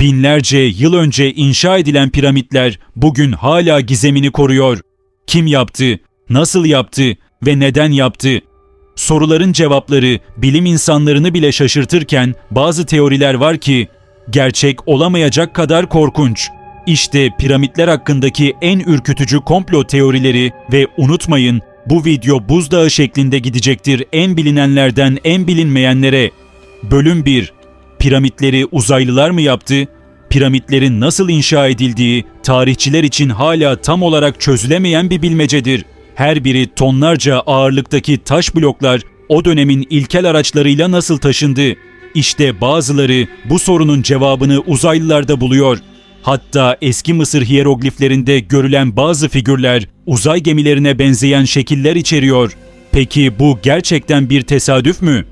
Binlerce yıl önce inşa edilen piramitler bugün hala gizemini koruyor. Kim yaptı, nasıl yaptı ve neden yaptı? Soruların cevapları bilim insanlarını bile şaşırtırken bazı teoriler var ki gerçek olamayacak kadar korkunç. İşte piramitler hakkındaki en ürkütücü komplo teorileri ve unutmayın bu video buzdağı şeklinde gidecektir en bilinenlerden en bilinmeyenlere. Bölüm 1 Piramitleri uzaylılar mı yaptı? Piramitlerin nasıl inşa edildiği tarihçiler için hala tam olarak çözülemeyen bir bilmecedir. Her biri tonlarca ağırlıktaki taş bloklar o dönemin ilkel araçlarıyla nasıl taşındı? İşte bazıları bu sorunun cevabını uzaylılarda buluyor. Hatta eski Mısır hiyerogliflerinde görülen bazı figürler uzay gemilerine benzeyen şekiller içeriyor. Peki bu gerçekten bir tesadüf mü?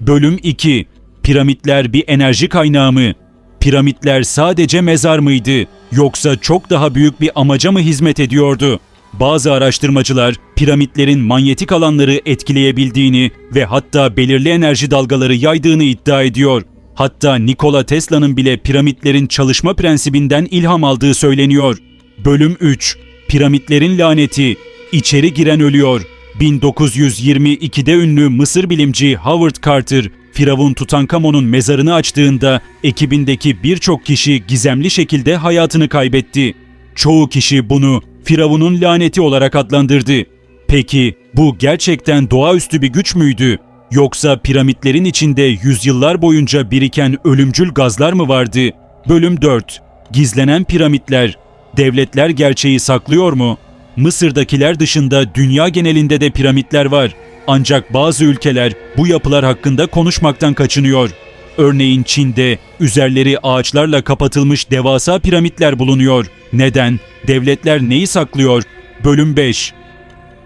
Bölüm 2 Piramitler bir enerji kaynağı mı? Piramitler sadece mezar mıydı yoksa çok daha büyük bir amaca mı hizmet ediyordu? Bazı araştırmacılar piramitlerin manyetik alanları etkileyebildiğini ve hatta belirli enerji dalgaları yaydığını iddia ediyor. Hatta Nikola Tesla'nın bile piramitlerin çalışma prensibinden ilham aldığı söyleniyor. Bölüm 3 Piramitlerin laneti İçeri giren ölüyor. 1922'de ünlü Mısır bilimci Howard Carter, Firavun Tutankamon'un mezarını açtığında ekibindeki birçok kişi gizemli şekilde hayatını kaybetti. Çoğu kişi bunu Firavun'un laneti olarak adlandırdı. Peki bu gerçekten doğaüstü bir güç müydü? Yoksa piramitlerin içinde yüzyıllar boyunca biriken ölümcül gazlar mı vardı? Bölüm 4 Gizlenen piramitler. Devletler gerçeği saklıyor mu? Mısır'dakiler dışında dünya genelinde de piramitler var. Ancak bazı ülkeler bu yapılar hakkında konuşmaktan kaçınıyor. Örneğin Çin'de üzerleri ağaçlarla kapatılmış devasa piramitler bulunuyor. Neden? Devletler neyi saklıyor? Bölüm 5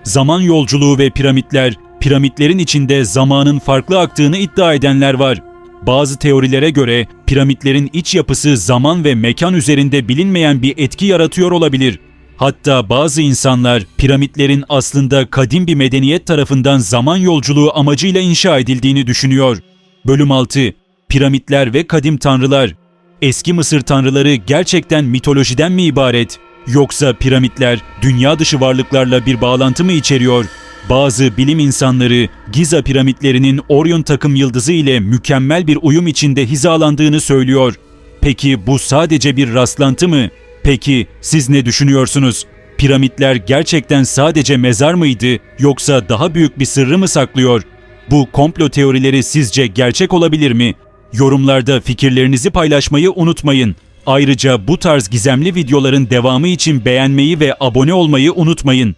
Zaman yolculuğu ve piramitler, piramitlerin içinde zamanın farklı aktığını iddia edenler var. Bazı teorilere göre piramitlerin iç yapısı zaman ve mekan üzerinde bilinmeyen bir etki yaratıyor olabilir. Hatta bazı insanlar piramitlerin aslında kadim bir medeniyet tarafından zaman yolculuğu amacıyla inşa edildiğini düşünüyor. Bölüm 6 Piramitler ve kadim tanrılar. Eski Mısır tanrıları gerçekten mitolojiden mi ibaret? Yoksa piramitler dünya dışı varlıklarla bir bağlantı mı içeriyor? Bazı bilim insanları Giza piramitlerinin Orion takım yıldızı ile mükemmel bir uyum içinde hizalandığını söylüyor. Peki bu sadece bir rastlantı mı? Peki siz ne düşünüyorsunuz? Piramitler gerçekten sadece mezar mıydı yoksa daha büyük bir sırrı mı saklıyor? Bu komplo teorileri sizce gerçek olabilir mi? Yorumlarda fikirlerinizi paylaşmayı unutmayın. Ayrıca bu tarz gizemli videoların devamı için beğenmeyi ve abone olmayı unutmayın.